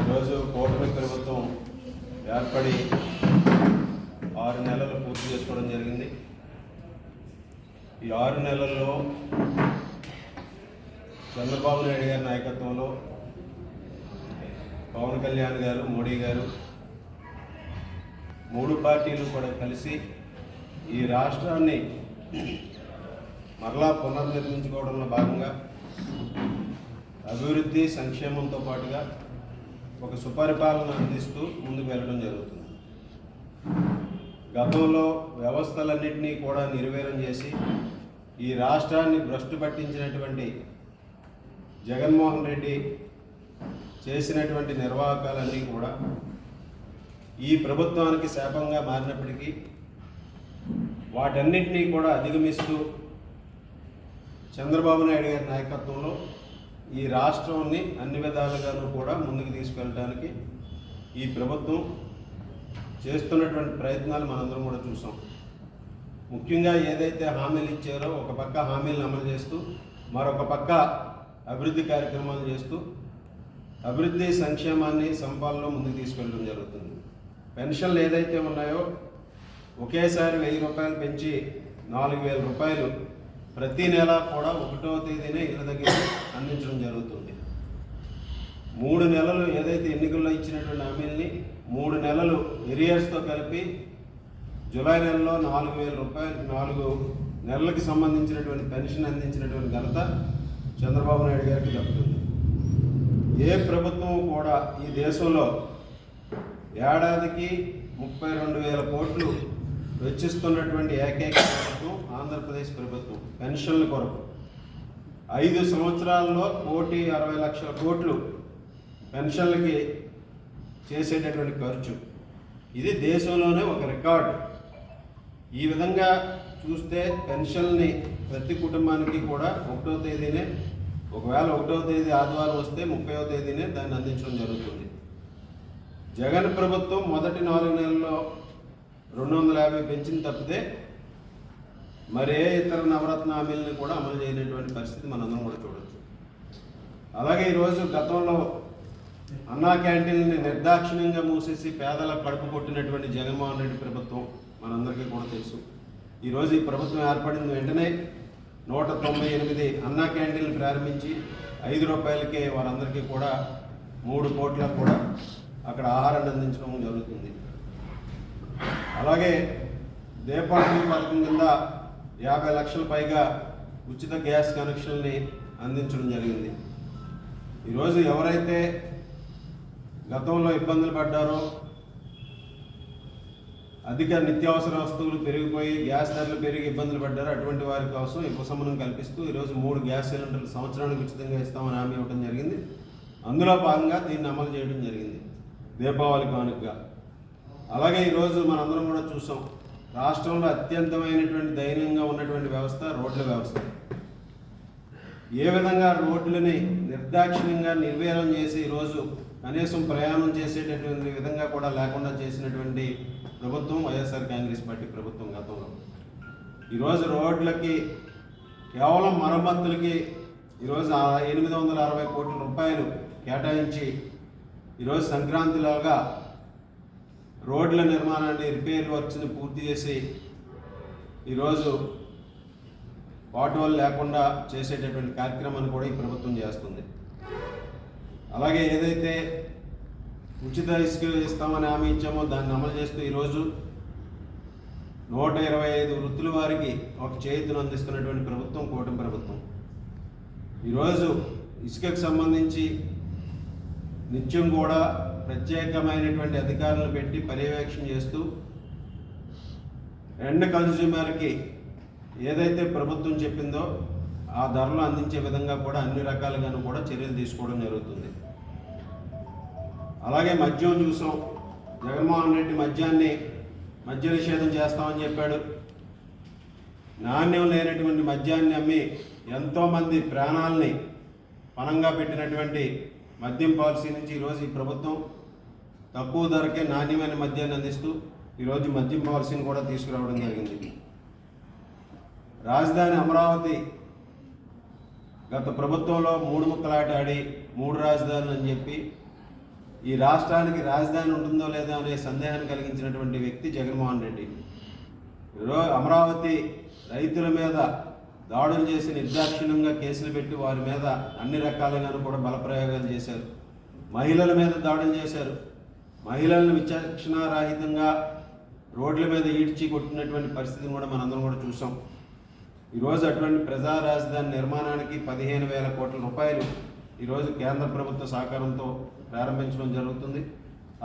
ఈరోజు కూటమి ప్రభుత్వం ఏర్పడి ఆరు నెలలు పూర్తి చేసుకోవడం జరిగింది. ఈ ఆరు నెలల్లో చంద్రబాబు నాయుడు గారి నాయకత్వంలో పవన్ కళ్యాణ్ గారు మోడీ గారు మూడు పార్టీలు కూడా కలిసి ఈ రాష్ట్రాన్ని మరలా పునర్నిర్మించుకోవడంలో భాగంగా అభివృద్ధి సంక్షేమంతో పాటుగా ఒక సుపరిపాలన అందిస్తూ ముందుకు వెళ్ళడం జరుగుతుంది. గతంలో వ్యవస్థలన్నింటినీ కూడా నిర్వీర్యం చేసి ఈ రాష్ట్రాన్ని భ్రష్టు పట్టించినటువంటి జగన్మోహన్ రెడ్డి చేసినటువంటి నిర్వాహకాలన్నీ కూడా ఈ ప్రభుత్వానికి శాపంగా మారినప్పటికీ వాటన్నిటినీ కూడా అధిగమిస్తూ చంద్రబాబు నాయుడు గారి నాయకత్వంలో ఈ రాష్ట్రాన్ని అన్ని విధాలుగాను కూడా ముందుకు తీసుకెళ్ళడానికి ఈ ప్రభుత్వం చేస్తున్నటువంటి ప్రయత్నాలు మనందరం కూడా చూసాం. ముఖ్యంగా ఏదైతే హామీలు ఇచ్చారో ఒక పక్క హామీలను అమలు చేస్తూ మరొక పక్క అభివృద్ధి కార్యక్రమాలు చేస్తూ అభివృద్ధి సంక్షేమాన్ని సంపాదనలో ముందుకు తీసుకెళ్ళడం జరుగుతుంది. పెన్షన్లు ఏదైతే ఉన్నాయో ఒకేసారి వెయ్యి రూపాయలు పెంచి నాలుగు వేల రూపాయలు ప్రతి నెల కూడా ఒకటో తేదీనే ఇళ్ళ దగ్గర అందించడం జరుగుతుంది. మూడు నెలలు ఏదైతే ఎన్నికల్లో ఇచ్చినటువంటి హామీల్ని మూడు నెలలు ఎరియర్స్తో కలిపి జూలై నెలలో నాలుగు వేల రూపాయలు నాలుగు నెలలకు సంబంధించినటువంటి పెన్షన్ అందించినటువంటి ఘనత చంద్రబాబు నాయుడు గారికి దక్కుతుంది. ఏ ప్రభుత్వం కూడా ఈ దేశంలో ఏడాదికి ముప్పై రెండు వేల కోట్లు వెచ్చిస్తున్నటువంటి ఏకైక ప్రభుత్వం ఆంధ్రప్రదేశ్ ప్రభుత్వం పెన్షన్ల కొరకు. ఐదు సంవత్సరాల్లో కోటి అరవై లక్షల కోట్లు పెన్షన్లకి చేసేటటువంటి ఖర్చు. ఇది దేశంలోనే ఒక రికార్డు. ఈ విధంగా చూస్తే పెన్షన్ని ప్రతి కుటుంబానికి కూడా ఒకటో తేదీనే ఒకవేళ ఒకటో తేదీ ఆదివారం వస్తే ముప్పైవ తేదీనే దాన్ని అందించడం జరుగుతుంది. జగన్ ప్రభుత్వం మొదటి నాలుగు నెలల్లో రెండు వందల యాభై పెంచిన తప్పితే మరే ఇతర నవరత్న హామీలను కూడా అమలు చేయనటువంటి పరిస్థితి మనందరం కూడా చూడొచ్చు. అలాగే ఈరోజు గతంలో అన్నా క్యాంటీన్ని నిర్దాక్షిణ్యంగా మూసేసి పేదల కడుపు కొట్టినటువంటి జగన్మోహన్ రెడ్డి ప్రభుత్వం మనందరికీ కూడా తెలుసు. ఈరోజు ఈ ప్రభుత్వం ఏర్పడిన వెంటనే నూట తొంభై ఎనిమిది అన్నా క్యాంటీన్లు ప్రారంభించి ఐదు రూపాయలకే వారందరికీ కూడా మూడు కోట్లకు కూడా అక్కడ ఆహారాన్ని అందించడం జరుగుతుంది. అలాగే దీపావళి పథకం కింద యాభై లక్షల పైగా ఉచిత గ్యాస్ కనెక్షన్ని అందించడం జరిగింది. ఈరోజు ఎవరైతే గతంలో ఇబ్బందులు పడ్డారో అధిక నిత్యావసర వస్తువులు పెరిగిపోయి గ్యాస్ ధరలు పెరిగి ఇబ్బందులు పడ్డారో అటువంటి వారి కోసం ఉపశమనం కల్పిస్తూ ఈరోజు మూడు గ్యాస్ సిలిండర్లు సంవత్సరానికి ఉచితంగా ఇస్తామని హామీ ఇవ్వడం జరిగింది. అందులో భాగంగా దీన్ని అమలు చేయడం జరిగింది. దీపావళి కానుకగా. అలాగే ఈరోజు మనందరం కూడా చూసాం. రాష్ట్రంలో అత్యంతమైనటువంటి ధైర్యంగా ఉన్నటువంటి వ్యవస్థ రోడ్ల వ్యవస్థ. ఏ విధంగా రోడ్లని నిర్దాక్షిణ్యంగా నిర్వీర్యం చేసి ఈరోజు కనీసం ప్రయాణం చేసేటటువంటి విధంగా కూడా లేకుండా చేసినటువంటి ప్రభుత్వం వైఎస్ఆర్ కాంగ్రెస్ పార్టీ ప్రభుత్వం గతంలో. ఈరోజు రోడ్లకి కేవలం మరమ్మతులకి ఈరోజు ఎనిమిది వందల అరవై కోట్ల రూపాయలు కేటాయించి ఈరోజు సంక్రాంతిలోగా రోడ్ల నిర్మాణాన్ని రిపేర్ వర్క్స్ని పూర్తి చేసి ఈరోజు వాటి లేకుండా చేసేటటువంటి కార్యక్రమాన్ని కూడా ఈ ప్రభుత్వం చేస్తుంది. అలాగే ఏదైతే ఉచిత ఇసుక ఇస్తామని హామీ ఇచ్చామో దాన్ని అమలు చేస్తూ ఈరోజు నూట ఇరవై ఐదు వృత్తుల వారికి ఒక చేతిని అందిస్తున్నటువంటి ప్రభుత్వం కూటమి ప్రభుత్వం. ఈరోజు ఇసుకకు సంబంధించి నిత్యం కూడా ప్రత్యేకమైనటువంటి అధికారులు పెట్టి పర్యవేక్షణ చేస్తూ ఎండ్ కన్స్యూమర్కి ఏదైతే ప్రభుత్వం చెప్పిందో ఆ ధరలు అందించే విధంగా కూడా అన్ని రకాలుగాను కూడా చర్యలు తీసుకోవడం జరుగుతుంది. అలాగే మద్యం చూసాం. జగన్మోహన్ రెడ్డి మద్యాన్ని మద్య నిషేధం చేస్తామని చెప్పాడు. నాణ్యం లేనటువంటి మద్యాన్ని అమ్మి ఎంతోమంది ప్రాణాలని పణంగా పెట్టినటువంటి మద్యం పాలసీ నుంచి ఈరోజు ఈ ప్రభుత్వం తక్కువ ధరకే నాణ్యమైన మద్యాన్ని అందిస్తూ ఈరోజు మద్యం పాలసీని కూడా తీసుకురావడం జరిగింది. రాజధాని అమరావతి గత ప్రభుత్వంలో మూడు ముక్కలాట ఆడి మూడు రాజధానులు అని చెప్పి ఈ రాష్ట్రానికి రాజధాని ఉంటుందో లేదో అనే సందేహాన్ని కలిగించినటువంటి వ్యక్తి జగన్మోహన్ రెడ్డి. అమరావతి రైతుల మీద దాడులు చేసి నిర్దాక్షిణ్యంగా కేసులు పెట్టి వారి మీద అన్ని రకాలుగాను కూడా బలప్రయోగాలు చేశారు. మహిళల మీద దాడులు చేశారు. మహిళలను విచక్షణారాహితంగా రోడ్ల మీద ఈడ్చి కొట్టినటువంటి పరిస్థితిని కూడా మనందరం కూడా చూసాం. ఈరోజు అటువంటి ప్రజా రాజధాని నిర్మాణానికి పదిహేను వేల కోట్ల రూపాయలు ఈరోజు కేంద్ర ప్రభుత్వ సహకారంతో ప్రారంభించడం జరుగుతుంది.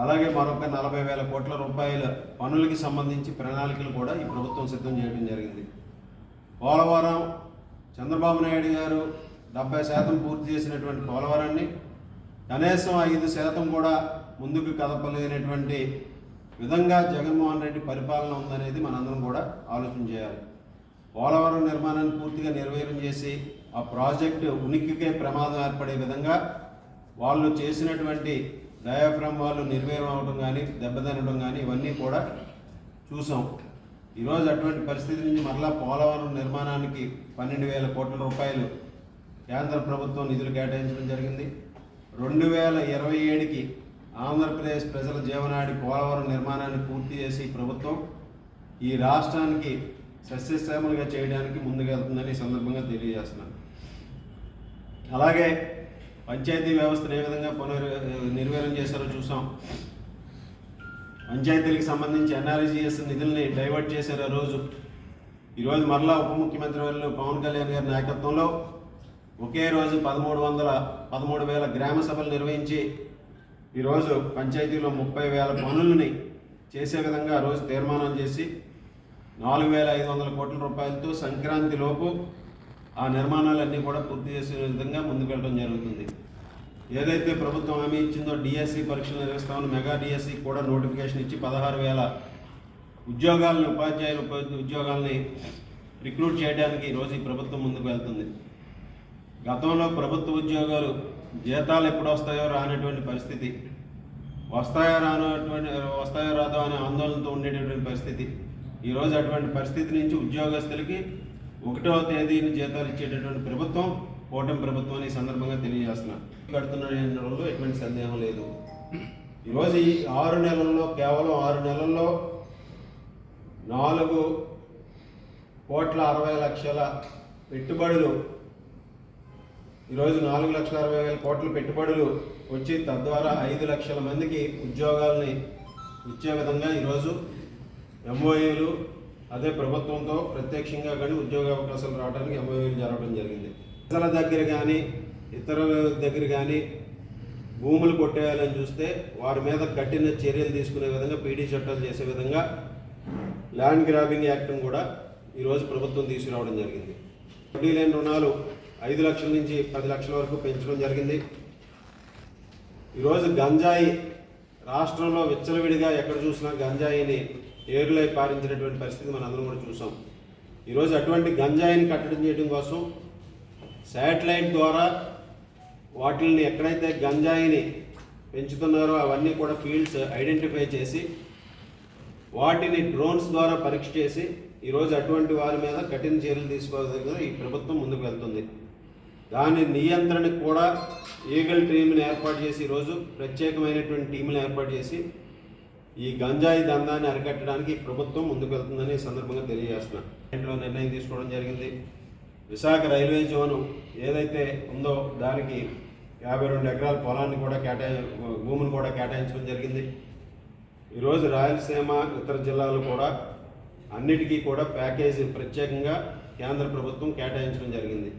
అలాగే మరొక నలభై వేల కోట్ల రూపాయల పనులకి సంబంధించి ప్రణాళికలు కూడా ఈ ప్రభుత్వం సిద్ధం చేయడం జరిగింది. పోలవరం చంద్రబాబు నాయుడు గారు డెబ్బై శాతం పూర్తి చేసినటువంటి పోలవరాన్ని కనీసం ఐదు శాతం కూడా ముందుకు కదపలేనటువంటి విధంగా జగన్మోహన్ రెడ్డి పరిపాలన ఉందనేది మనందరం కూడా ఆలోచన చేయాలి. పోలవరం నిర్మాణాన్ని పూర్తిగా నిర్వీర్యం చేసి ఆ ప్రాజెక్టు ఉనికికే ప్రమాదం ఏర్పడే విధంగా వాళ్ళు చేసినటువంటి డయాఫ్రామ్ వాళ్ళు నిర్వీర్యం అవడం కానీ దెబ్బతినడం కానీ ఇవన్నీ కూడా చూసాం. ఈరోజు అటువంటి పరిస్థితి నుంచి మరలా పోలవరం నిర్మాణానికి పన్నెండు వేల కోట్ల రూపాయలు కేంద్ర ప్రభుత్వం నిధులు కేటాయించడం జరిగింది. రెండు వేల ఇరవై ఏడుకి ఆంధ్రప్రదేశ్ ప్రజల జీవనాడి పోలవరం నిర్మాణాన్ని పూర్తి చేసి ప్రభుత్వం ఈ రాష్ట్రానికి సస్యశ్యామలుగా చేయడానికి ముందుకెళ్తుందని సందర్భంగా తెలియజేస్తున్నాను. అలాగే పంచాయతీ వ్యవస్థను ఏ విధంగా పునర్ నిర్వీర్యం చేశారో చూసాం. పంచాయతీలకు సంబంధించి ఎన్ఆర్జీఎస్ నిధుల్ని డైవర్ట్ చేశారు ఆ రోజు. ఈరోజు మరలా ఉప ముఖ్యమంత్రి వర్యులు పవన్ కళ్యాణ్ గారి నాయకత్వంలో ఒకే రోజు పదమూడు వందల పదమూడు వేల గ్రామ సభలు నిర్వహించి ఈరోజు పంచాయతీలో ముప్పై వేల పనులని చేసే విధంగా రోజు తీర్మానం చేసి నాలుగు వేల ఐదు వందల కోట్ల రూపాయలతో సంక్రాంతి లోపు ఆ నిర్మాణాలన్నీ కూడా పూర్తి చేసే విధంగా ముందుకు వెళ్ళడం జరుగుతుంది. ఏదైతే ప్రభుత్వం హామీ ఇచ్చిందో డిఎస్సి పరీక్షలు నిర్వహిస్తామని మెగా డిఎస్సి కూడా నోటిఫికేషన్ ఇచ్చి పదహారు వేల ఉద్యోగాలను ఉపాధ్యాయుల ఉద్యోగాల్ని రిక్రూట్ చేయడానికి ఈరోజు ఈ ప్రభుత్వం ముందుకు వెళ్తుంది. గతంలో ప్రభుత్వ ఉద్యోగాలు జీతాలు ఎప్పుడు వస్తాయో రానటువంటి పరిస్థితి వస్తాయో రానటువంటి వస్తాయో రాదో అనే ఆందోళనతో ఉండేటటువంటి పరిస్థితి. ఈరోజు అటువంటి పరిస్థితి నుంచి ఉద్యోగస్తులకి ఒకటవ తేదీని జీతాలు ఇచ్చేటటువంటి ప్రభుత్వం కూటమి ప్రభుత్వం అని సందర్భంగా తెలియజేస్తున్నాను. కడుతున్న ఎటువంటి సందేహం లేదు. ఈరోజు ఈ ఆరు నెలల్లో కేవలం ఆరు నెలల్లో నాలుగు కోట్ల అరవై లక్షల పెట్టుబడులు ఈరోజు నాలుగు లక్షల అరవై వేల కోట్ల పెట్టుబడులు వచ్చి తద్వారా ఐదు లక్షల మందికి ఉద్యోగాల్ని ఇచ్చే విధంగా ఈరోజు ఎంఓఏలు అదే ప్రభుత్వంతో ప్రత్యక్షంగా కానీ ఉద్యోగ అవకాశాలు రావడానికి ఎంఓఏలు జరగడం జరిగింది. ప్రజల దగ్గర కానీ ఇతరుల దగ్గర కానీ భూములు కొట్టేయాలని చూస్తే వారి మీద కఠిన చర్యలు తీసుకునే విధంగా పీడీ చట్టాలు చేసే విధంగా ల్యాండ్ గ్రాబింగ్ యాక్ట్ను కూడా ఈరోజు ప్రభుత్వం తీసుకురావడం జరిగింది. వడ్డీ లేని రుణాలు ఐదు లక్షల నుంచి పది లక్షల వరకు పెంచడం జరిగింది. ఈరోజు గంజాయి రాష్ట్రంలో విచ్చలవిడిగా ఎక్కడ చూసినా గంజాయిని ఏరులై పారించినటువంటి పరిస్థితి మనం అందరం కూడా చూసాం. ఈరోజు అటువంటి గంజాయిని కట్టడం చేయడం కోసం శాటిలైట్ ద్వారా వాటిని ఎక్కడైతే గంజాయిని పెంచుతున్నారో అవన్నీ కూడా ఫీల్డ్స్ ఐడెంటిఫై చేసి వాటిని డ్రోన్స్ ద్వారా పరీక్ష చేసి ఈరోజు అటువంటి వారి మీద కఠిన చర్యలు తీసుకోవడం ఈ ప్రభుత్వం ముందుకు వెళ్తుంది. దాని నియంత్రణకు కూడా ఈగల్ టీంని ఏర్పాటు చేసి ఈరోజు ప్రత్యేకమైనటువంటి టీంలు ఏర్పాటు చేసి ఈ గంజాయి దందాన్ని అరికట్టడానికి ప్రభుత్వం ముందుకు వెళ్తుందని సందర్భంగా తెలియజేస్తున్నాను ఇంట్లో నిర్ణయం తీసుకోవడం జరిగింది. విశాఖ రైల్వే జోను ఏదైతే ఉందో దానికి యాభై రెండు ఎకరాల పొలాన్ని కూడా కేటాయి భూమిని కూడా కేటాయించడం జరిగింది. ఈరోజు రాయలసీమ ఇతర జిల్లాలు కూడా అన్నిటికీ కూడా ప్యాకేజీ ప్రత్యేకంగా కేంద్ర ప్రభుత్వం కేటాయించడం జరిగింది.